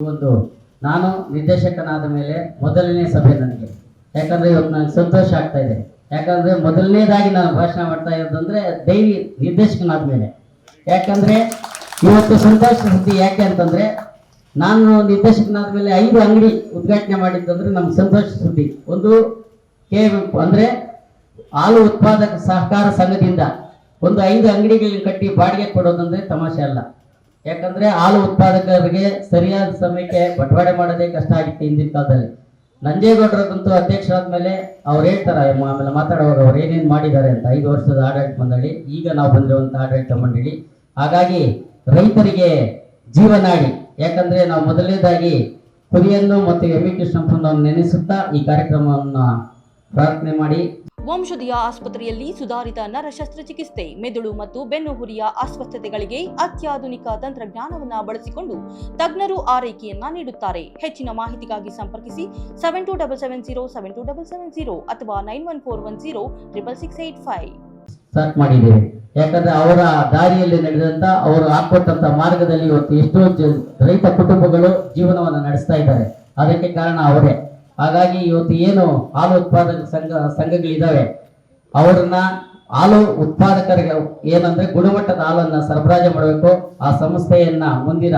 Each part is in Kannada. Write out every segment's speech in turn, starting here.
ಒಂದು ನಾನು ನಿರ್ದೇಶಕನಾದ ಮೇಲೆ ಮೊದಲನೇ ಸಭೆ ನನಗೆ. ಯಾಕಂದ್ರೆ ಇವತ್ತು ನನಗೆ ಸಂತೋಷ ಆಗ್ತಾ ಇದೆ. ಯಾಕಂದ್ರೆ ಮೊದಲನೇದಾಗಿ ನಾನು ಭಾಷಣ ಮಾಡ್ತಾ ಇರೋದಂದ್ರೆ ಡೈರಿ ನಿರ್ದೇಶಕನಾದ ಮೇಲೆ. ಯಾಕಂದ್ರೆ ಇವತ್ತು ಸಂತೋಷ ಸುದ್ದಿ ಯಾಕೆ ಅಂತಂದ್ರೆ, ನಾನು ನಿರ್ದೇಶಕನಾದ ಮೇಲೆ ಐದು ಅಂಗಡಿ ಉದ್ಘಾಟನೆ ಮಾಡಿದ್ದಂದ್ರೆ ನಮ್ಗೆ ಸಂತೋಷ ಸುದ್ದಿ. ಒಂದು ಕೆ ಅಂದ್ರೆ ಹಾಲು ಉತ್ಪಾದಕ ಸಹಕಾರ ಸಂಘದಿಂದ ಒಂದು ಐದು ಅಂಗಡಿಗಳನ್ನ ಕಟ್ಟಿ ಬಾಡಿಗೆ ಕೊಡೋದಂದ್ರೆ ತಮಾಷೆ ಅಲ್ಲ. ಯಾಕಂದ್ರೆ ಹಾಲು ಉತ್ಪಾದಕರಿಗೆ ಸರಿಯಾದ ಸಮಯಕ್ಕೆ ಬಟವಾಡೆ ಮಾಡೋದೇ ಕಷ್ಟ ಆಗಿತ್ತು ಹಿಂದಿನ ಕಾಲದಲ್ಲಿ. ಅಧ್ಯಕ್ಷರಾದ ಮೇಲೆ ಅವ್ರು ಹೇಳ್ತಾರೆ ಆಮೇಲೆ ಮಾತಾಡೋರು ಅವ್ರು ಏನೇನು ಮಾಡಿದ್ದಾರೆ ಅಂತ, ಐದು ವರ್ಷದ ಆಡಳಿತ ಮಂಡಳಿ, ಈಗ ನಾವು ಬಂದಿರುವಂತಹ ಆಡಳಿತ ಮಂಡಳಿ. ಹಾಗಾಗಿ ರೈತರಿಗೆ ಜೀವನಾಡಿ, ಯಾಕಂದ್ರೆ ನಾವು ಮೊದಲನೇದಾಗಿ ಕುರಿಯನ್ನು ಮತ್ತು ಎಂ ವಿ ಕೃಷ್ಣಪ್ಪನನ್ನು ನೆನೆಸುತ್ತಾ ಈ ಕಾರ್ಯಕ್ರಮವನ್ನು ಪ್ರಾರ್ಥನೆ ಮಾಡಿ. ವಂಶದಿಯ ಆಸ್ಪತ್ರೆಯಲ್ಲಿ ಸುಧಾರಿತ ನರ ಶಸ್ತ್ರಚಿಕಿತ್ಸೆ ಮೆದುಳು ಮತ್ತು ಬೆನ್ನುಹುರಿಯ ಅಸ್ವಸ್ಥತೆಗಳಿಗೆ ಅತ್ಯಾಧುನಿಕ ತಂತ್ರಜ್ಞಾನವನ್ನ ಬಳಸಿಕೊಂಡು ತಜ್ಞರು ಆರೈಕೆಯನ್ನ ನೀಡುತ್ತಾರೆ. ಹೆಚ್ಚಿನ ಮಾಹಿತಿಗಾಗಿ ಸಂಪರ್ಕಿಸಿ seven two double seven zero seven two double seven zero ಅಥವಾ nine one four one zero triple six eight five start ಮಾಡಿದ್ದೇವೆ ಯಾಕಂದ್ರೆ ಅವರ ದಾರಿಯಲ್ಲಿ ನಡೆದಂತ ಅವರು ಹಾಕೊಟ್ಟಂತ ಮಾರ್ಗದಲ್ಲಿ ಇವತ್ತು ಎಷ್ಟೋ ರೈತ ಕುಟುಂಬಗಳು ಜೀವನವನ್ನು ನಡೆಸ್ತಾ ಇದ್ದಾರೆ. ಅದಕ್ಕೆ ಕಾರಣ ಅವರೇ. ಹಾಗಾಗಿ ಇವತ್ತು ಏನು ಹಾಲು ಉತ್ಪಾದಕ ಸಂಘ, ಸಂಘಗಳಿದಾವೆ, ಅವರನ್ನ ಹಾಲು ಉತ್ಪಾದಕರಿಗೆ ಏನಂದ್ರೆ ಗುಣಮಟ್ಟದ ಹಾಲನ್ನ ಸರಬರಾಜು ಮಾಡಬೇಕು. ಆ ಸಂಸ್ಥೆಯನ್ನ ಮುಂದಿನ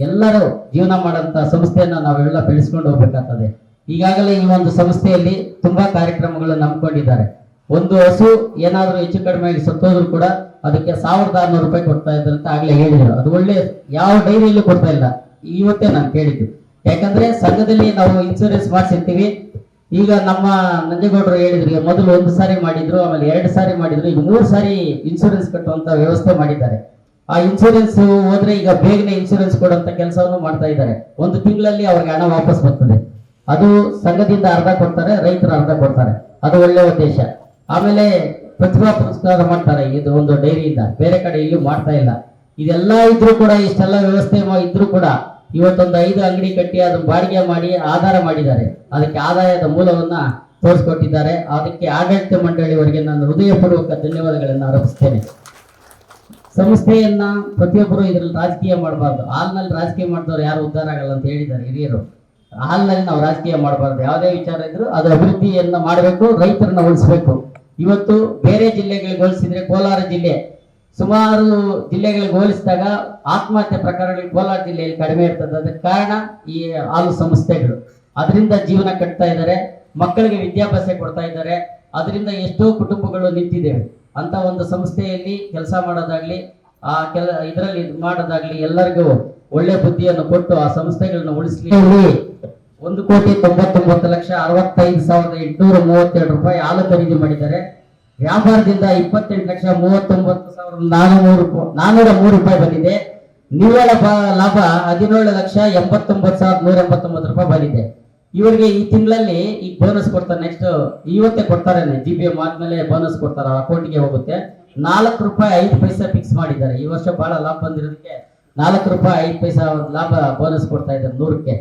ಎಲ್ಲರೂ ಜೀವನ ಮಾಡಂತ ಸಂಸ್ಥೆಯನ್ನ ನಾವೆಲ್ಲ ಬೆಳೆಸ್ಕೊಂಡು ಹೋಗ್ಬೇಕಾಗ್ತದೆ. ಈಗಾಗಲೇ ಈ ಒಂದು ಸಂಸ್ಥೆಯಲ್ಲಿ ತುಂಬಾ ಕಾರ್ಯಕ್ರಮಗಳನ್ನು ನಂಬ್ಕೊಂಡಿದ್ದಾರೆ ಒಂದು ಹಸು ಏನಾದ್ರೂ ಹೆಚ್ಚು ಕಡಿಮೆ ಸತ್ತೋದ್ರು ಕೂಡ ಅದಕ್ಕೆ ಸಾವಿರದ ಆರ್ನೂರು ರೂಪಾಯಿ ಕೊಡ್ತಾ ಇದ್ದಾರೆ ಅಂತ ಆಗ್ಲೇ ಹೇಳಿದ್ರು. ಅದು ಒಳ್ಳೆ, ಯಾವ ಡೈರಿಯಲ್ಲೂ ಕೊಡ್ತಾ ಇಲ್ಲ. ಇವತ್ತೇ ನಾನು ಕೇಳಿದ್ದು. ಯಾಕಂದ್ರೆ ಸಂಘದಲ್ಲಿ ನಾವು ಇನ್ಸೂರೆನ್ಸ್ ಮಾಡಿಸಿರ್ತೀವಿ. ಈಗ ನಮ್ಮ ನಂಜೇಗೌಡರು ಹೇಳಿದ್ರು ಮೊದಲು ಒಂದು ಸಾರಿ ಮಾಡಿದ್ರು, ಆಮೇಲೆ ಎರಡು ಸಾರಿ ಮಾಡಿದ್ರು, ಈಗ ಮೂರು ಸಾರಿ ಇನ್ಸೂರೆನ್ಸ್ ಕಟ್ಟುವಂತ ವ್ಯವಸ್ಥೆ ಮಾಡಿದ್ದಾರೆ. ಆ ಇನ್ಸೂರೆನ್ಸ್ ಹೋದ್ರೆ ಈಗ ಬೇಗನೆ ಇನ್ಸೂರೆನ್ಸ್ ಕೊಡುವಂತ ಕೆಲಸವನ್ನು ಮಾಡ್ತಾ ಇದ್ದಾರೆ. ಒಂದು ತಿಂಗಳಲ್ಲಿ ಅವ್ರಿಗೆ ಹಣ ವಾಪಸ್ ಬರ್ತದೆ. ಅದು ಸಂಘದಿಂದ ಅರ್ಧ ಕೊಡ್ತಾರೆ, ರೈತರು ಅರ್ಧ ಕೊಡ್ತಾರೆ. ಅದು ಒಳ್ಳೆ ಉದ್ದೇಶ. ಆಮೇಲೆ ಪ್ರತಿಭಾ ಪುರಸ್ಕಾರ ಮಾಡ್ತಾರೆ, ಇದು ಒಂದು ಡೈರಿಯಿಂದ. ಬೇರೆ ಕಡೆ ಇಲ್ಲೂ ಮಾಡ್ತಾ ಇಲ್ಲ. ಇದೆಲ್ಲ ಇದ್ರೂ ಕೂಡ, ಇಷ್ಟೆಲ್ಲ ವ್ಯವಸ್ಥೆ ಇದ್ರೂ ಕೂಡ ಇವತ್ತೊಂದು ಐದು ಅಂಗಡಿ ಕಟ್ಟಿ ಅದನ್ನ ಬಾಡಿಗೆ ಮಾಡಿ ಆಧಾರ ಮಾಡಿದ್ದಾರೆ. ಅದಕ್ಕೆ ಆದಾಯದ ಮೂಲವನ್ನ ತೋರಿಸ್ಕೊಟ್ಟಿದ್ದಾರೆ. ಅದಕ್ಕೆ ಆಡಳಿತ ಮಂಡಳಿಯವರಿಗೆ ನಾನು ಹೃದಯಪೂರ್ವಕ ಧನ್ಯವಾದಗಳನ್ನು ಅರ್ಪಿಸ್ತೇನೆ. ಸಂಸ್ಥೆಯನ್ನ ಪ್ರತಿಯೊಬ್ಬರು ಇದ್ರಲ್ಲಿ ರಾಜಕೀಯ ಮಾಡಬಾರ್ದು. ಹಾಲ್ನಲ್ಲಿ ರಾಜಕೀಯ ಮಾಡಿದವರು ಯಾರು ಉದ್ಧಾರ ಆಗಲ್ಲ ಅಂತ ಹೇಳಿದ್ದಾರೆ ಹಿರಿಯರು. ಹಾಲ್ನಲ್ಲಿ ನಾವು ರಾಜಕೀಯ ಮಾಡಬಾರ್ದು. ಯಾವುದೇ ವಿಚಾರ ಇದ್ರು ಅದು ಅಭಿವೃದ್ಧಿಯನ್ನ ಮಾಡಬೇಕು, ರೈತರನ್ನ ಉಳಿಸ್ಬೇಕು. ಇವತ್ತು ಬೇರೆ ಜಿಲ್ಲೆಗಳಿಗೆ ಹೋಲಿಸಿದ್ರೆ ಕೋಲಾರ ಜಿಲ್ಲೆ ಸುಮಾರು ಜಿಲ್ಲೆಗಳಿಗೆ ಹೋಲಿಸಿದಾಗ ಆತ್ಮಹತ್ಯೆ ಪ್ರಕರಣಗಳು ಕೋಲಾರ ಜಿಲ್ಲೆಯಲ್ಲಿ ಕಡಿಮೆ ಇರ್ತದೆ. ಅದಕ್ಕೆ ಕಾರಣ ಈ ಹಾಲು ಸಂಸ್ಥೆಗಳು. ಅದರಿಂದ ಜೀವನ ಕಟ್ತಾ ಇದ್ದಾರೆ. ಮಕ್ಕಳಿಗೆ ವಿದ್ಯಾಭ್ಯಾಸ ಕೊಡ್ತಾ ಇದ್ದಾರೆ. ಅದರಿಂದ ಎಷ್ಟೋ ಕುಟುಂಬಗಳು ನಿಂತಿದ್ದೇವೆ ಅಂತ ಒಂದು ಸಂಸ್ಥೆಯಲ್ಲಿ ಕೆಲಸ ಮಾಡೋದಾಗ್ಲಿ, ಆ ಕೆಲ, ಇದರಲ್ಲಿ ಇದ್ ಮಾಡೋದಾಗ್ಲಿ ಎಲ್ಲರಿಗೂ ಒಳ್ಳೆ ಬುದ್ಧಿಯನ್ನು ಕೊಟ್ಟು ಆ ಸಂಸ್ಥೆಗಳನ್ನ ಉಳಿಸ್ಲಿಕ್ಕೆ ಒಂದು ಕೋಟಿ ತೊಂಬತ್ತೊಂಬತ್ತು ಲಕ್ಷ ಅರವತ್ತೈದು ಸಾವಿರದ ಎಂಟುನೂರ ಮೂವತ್ತೆರಡು ರೂಪಾಯಿ ಹಾಲು ಖರೀದಿ ಮಾಡಿದ್ದಾರೆ. ವ್ಯಾಪಾರದಿಂದ ಇಪ್ಪತ್ತೆಂಟು ಲಕ್ಷ ಮೂವತ್ತೊಂಬತ್ತು ಸಾವಿರದ ನಾನೂರು ನಾನೂರ ಮೂರು ರೂಪಾಯಿ ಬಂದಿದೆ. ನಿವ್ವಳ ಲಾಭ ಹದಿನೇಳು ಲಕ್ಷ ಎಂಬತ್ತೊಂಬತ್ತು ಸಾವಿರದ ನೂರ ಎಂಬತ್ತೊಂಬತ್ತು ರೂಪಾಯಿ ಬಂದಿದೆ. ಇವರಿಗೆ ಈ ತಿಂಗಳಲ್ಲಿ ಈಗ ಬೋನಸ್ ಕೊಡ್ತಾರೆ. ನೆಕ್ಸ್ಟ್ ಇವತ್ತೇ ಕೊಡ್ತಾರೆ ಜಿ ಬಿ ಎಂ ಆದ್ಮೇಲೆ ಬೋನಸ್ ಕೊಡ್ತಾರೆ. ಅಕೌಂಟ್ಗೆ ಹೋಗುತ್ತೆ. ನಾಲ್ಕು ರೂಪಾಯಿ ಐದು ಪೈಸಾ ಫಿಕ್ಸ್ ಮಾಡಿದ್ದಾರೆ. ಈ ವರ್ಷ ಬಹಳ ಲಾಭ ಬಂದಿರೋದಕ್ಕೆ ನಾಲ್ಕು ರೂಪಾಯಿ ಐದು ಪೈಸಾ ಲಾಭ ಬೋನಸ್ ಕೊಡ್ತಾ ಇದ್ದಾರೆ ನೂರಕ್ಕೆ.